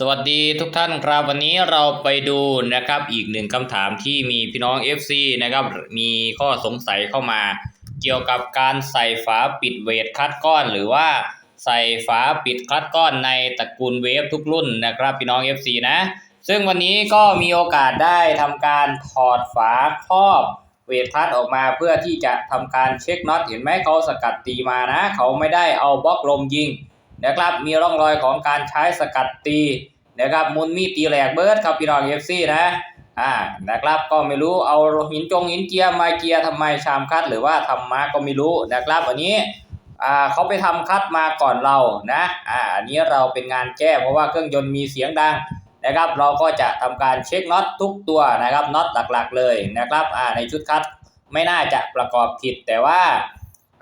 สวัสดีทุกท่านครับวันนี้เราไปดูนะครับอีกหนึ่งคำถามที่มีพี่น้อง FC นะครับมีข้อสงสัยเข้ามา เกี่ยวกับการใส่ฝาปิดเวทคัดก้อน หรือว่าใส่ฝาปิดคัดก้อนในตระกูลเวฟทุกรุ่นนะครับพี่น้อง FC นะ ซึ่งวันนี้ก็มีโอกาสได้ทำการถอดฝาครอบเวทคัดออกมาเพื่อที่จะทำการเช็คน็อตเห็นไหมเขาสกัดตีมานะ เขาไม่ได้เอาบล็อกลมยิง นะครับมีร่องรอยของการใช้สกัดตีนะครับมุนมีตีแหลกเบิร์ดครับพี่น้องเอฟซีนะอ่านะครับก็ไม่รู้เอาหินจงหินเจียร์มาเกียร์ทำไมชามคัดหรือว่าทำมาก็ไม่รู้นะครับอันนี้อ่าเขาไปทำคัดมาก่อนเรานะอ่าอันนี้เราเป็นงานแก้เพราะว่าเครื่องยนต์มีเสียงดังนะครับเราก็จะทำการเช็คน็อตทุกตัวนะครับน็อตหลักๆเลยนะครับอ่าในชุดคัดไม่น่าจะประกอบผิดแต่ว่า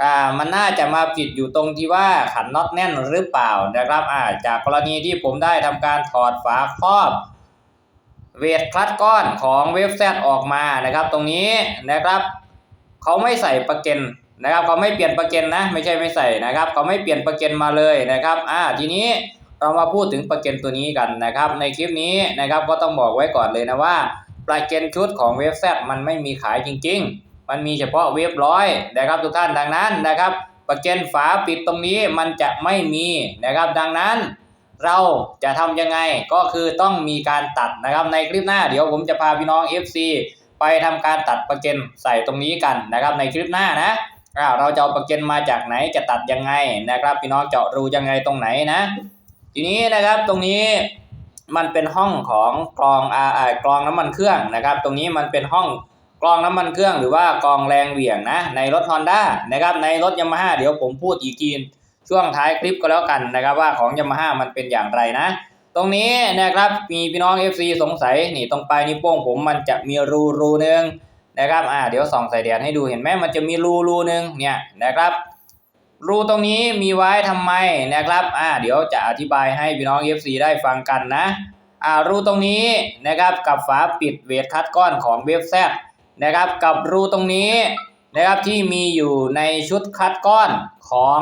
อ่ามันน่าจะมาผิดอยู่ตรงที่ว่าขันน็อตแน่นหรือเปล่านะครับอ่าจากกรณีที่ผมได้ทำการถอดฝาครอบเวทคลัตก้อนของเว็บแซดออกมานะครับ ตรงนี้นะครับเขาไม่ใส่ประเก็นนะครับเขาไม่เปลี่ยนประเก็นนะ ไม่ใช่ไม่ใส่นะครับเขาไม่เปลี่ยนประเก็นมาเลยนะครับอ่าทีนี้เรามาพูดถึงประเก็นตัวนี้กันนะครับ ในคลิปนี้นะครับก็ต้องบอกไว้ก่อนเลยนะว่าประเก็นชุดของเว็บแซดมันไม่มีขายจริง ๆ มันมีเฉพาะเว็บร้อยนะครับทุกท่านดังนั้นนะครับประเก็นฝาปิดตรงนี้มันจะไม่มีนะครับ ดังนั้น เราจะทำยังไงก็คือต้องมีการตัดนะครับในคลิปหน้าเดี๋ยวผมจะพาพี่น้อง FC ไปทำการตัดประเก็นใส่ตรงนี้กันนะครับ ในคลิปหน้านะเราจะเอาประเก็นมาจากไหนจะตัดยังไงนะครับ พี่น้องเจาะรูยังไงตรงไหนนะ ทีนี้นะครับตรงนี้มันเป็นห้องของกรองอ่าอ่ากรองน้ำมันเครื่องนะครับ ตรงนี้มันเป็นห้อง กรองน้ำมันเครื่องหรือว่ากรองแรงเหวี่ยงนะในรถ Honda นะครับในรถยามาฮ่าเดี๋ยวผมพูดอีกทีช่วงท้ายคลิปก็แล้วกันนะครับว่าของยามาฮ่ามันเป็นอย่างไรนะ ตรงนี้นะครับมีพี่น้อง FC สงสัยนี่ตรงปลายนิ้วโป้งผมมันจะมีรูรูหนึงนะครับอ่าเดี๋ยวส่องใส่แดดให้ดูเห็นไหมมันจะมีรูรูหนึงเนี่ยนะครับรูตรงนี้มีไว้ทำไมนะครับอ่าเดี๋ยวจะอธิบายให้พี่น้อง FC ได้ฟังกันนะอ่ารูตรงนี้นะครับกับฝาปิดเวทคัดก้อนของเว็บแซด นะครับกับรูตรงนี้นะครับที่มีอยู่ในชุดคัดก้อนของ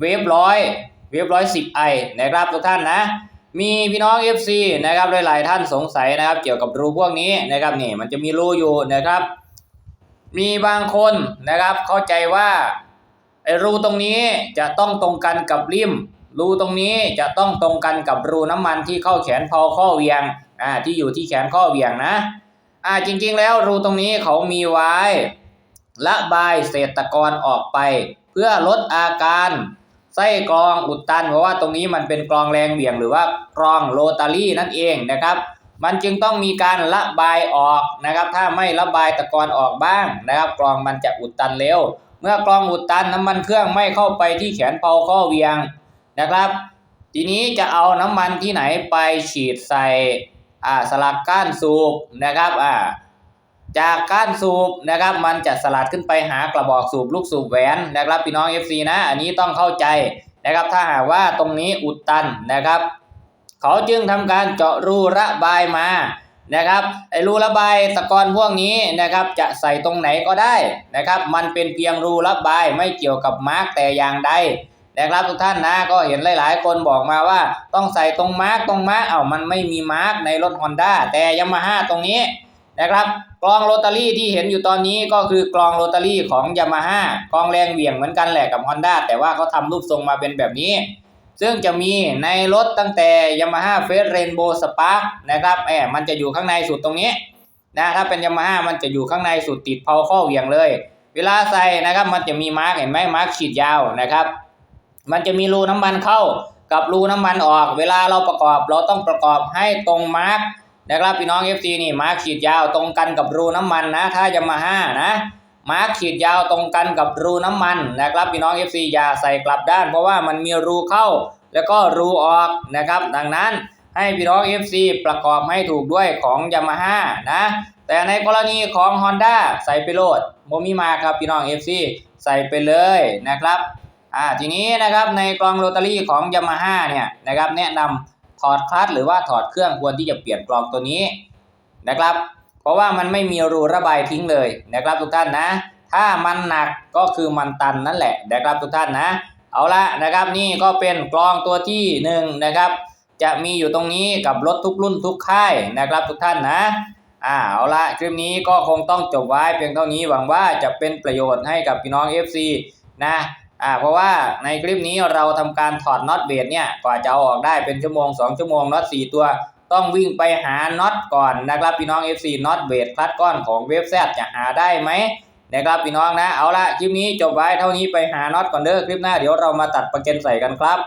เวฟร้อยเวฟร้อยสิบไอนะครับทุกท่านนะ มีพี่น้อง FC นะครับหลายๆท่านสงสัยนะครับ เกี่ยวกับรูพวกนี้นะครับนี่มันจะมีรูอยู่นะครับ มีบางคนนะครับเข้าใจว่าไอ้รูตรงนี้จะต้องตรงกันกับริมรูตรงนี้จะต้องตรงกันกับรูน้ำมันที่เข้าแขนพอข้อเวียงอ่าที่อยู่ที่แขนข้อเวียงนะ อ่าจริงๆแล้วรูตรงนี้เขามีไว้ละบายเศษตะกอนออกไป เพื่อลดอาการไส้กรองอุดตัน เพราะว่าตรงนี้มันเป็นกรองแรงเหวี่ยงหรือว่ากรองโรตารี่นั่นเองนะครับ มันจึงต้องมีการระบายออกนะครับ ถ้าไม่ระบายตะกอนออกบ้างนะครับกรองมันจะอุดตันเร็ว เมื่อกรองอุดตันน้ำมันเครื่องไม่เข้าไปที่แขนเปาข้อเวียงนะครับ ทีนี้จะเอาน้ำมันที่ไหนไปฉีดใส่ อ่าสลักก้านสูบนะครับอ่าจากก้านสูบนะครับมันจะสลัดขึ้นไปหากระบอกสูบลูกสูบแหวนนะครับพี่น้อง FC นะ อันนี้ต้องเข้าใจนะครับถ้าหากว่าตรงนี้อุดตันนะครับ เขาจึงทำการเจาะรูระบายมานะครับไอ้รูระบายตะกอนพวกนี้นะครับจะใส่ตรงไหนก็ได้นะครับ มันเป็นเพียงรูระบายไม่เกี่ยวกับมาร์กแต่อย่างใด นะครับทุกท่านนะก็เห็นหลาย ๆ คนบอกมาว่าต้องใส่ตรงมาร์กตรงมาร์กเอ้ามันไม่มีมาร์กในรถ Honda แต่ยามาฮ่าตรงนี้นะครับกรองโรตารี่ที่เห็นอยู่ตอนนี้ก็คือกรองโรตารี่ของยามาฮ่ากรองแรงเหวี่ยงเหมือนกันแหละกับ Honda แต่ว่าเขาทำรูปทรงมาเป็นแบบนี้ ซึ่งจะมีในรถตั้งแต่ Yamaha f a c e Rainbow Spark นะครับแอบมันจะอยู่ข้างในสุดตรงนี้นะถ้าเป็น Yamaha มันจะอยู่ข้างในสุดติดเพาข้อเหวี่ยงเลย เวลาใส่นะครับมันจะมีมาร์กเห็นไหมมาร์กฉีดยาวนะครับ มันจะมีรูน้ำมันเข้ากับรูน้ำมันออก เวลาเราประกอบเราต้องประกอบให้ตรงมาร์กนะครับพี่น้อง FC นี่มาร์กฉีดยาวตรงกันกับรูน้ำมันนะ ถ้า Yamaha นะมาร์กฉีดยาวตรงกันกับรูน้ำมันนะครับพี่น้อง FC อย่าใส่กลับด้าน เพราะว่ามันมีรูเข้าแล้วก็รูออกนะครับ ดังนั้นให้พี่น้อง FC ประกอบให้ถูกด้วยของ Yamaha นะ แต่ในกรณีของ Honda ใส่ไปโลดโมมีมาครับพี่น้อง FC ใส่ไปเลยนะครับ อ่าทีนี้นะครับในกรองโรตารี่ของ Yamaha เนี่ยนะครับแนะนำถอดคลัตช์หรือว่าถอดเครื่องควรที่จะเปลี่ยนกรองตัวนี้นะครับ เพราะว่ามันไม่มีรูระบายทิ้งเลยนะครับทุกท่านนะ ถ้ามันหนักก็คือมันตันนั่นแหละนะครับทุกท่านนะ เอาละนะครับนี่ก็เป็นกลองตัวที่หนึ่งนะครับจะมีอยู่ตรงนี้กับรถทุกรุ่นทุกค่ายนะครับทุกท่านนะอ่าเอาละคลิปนี้ก็คงต้องจบไว้เพียงเท่านี้หวังว่าจะเป็นประโยชน์ให้กับพี่น้อง FC นะ อ่าเพราะว่าในคลิปนี้เราทำการถอดน็อตเบรดเนี่ยกว่าจะออกได้เป็นชั่วโมง 2 ชั่วโมงน็อต4ตัว ต้องวิ่งไปหาน็อตก่อนนะครับพี่น้อง FC น็อตเบรดคลัดก้อนของเว็บแซดจะหาได้ไหมนะครับพี่น้องนะเอาละคลิปนี้จบไว้เท่านี้ไปหาน็อตก่อนเด้อคลิปหน้าเดี๋ยวเรามาตัดประเก็นใส่กันครับ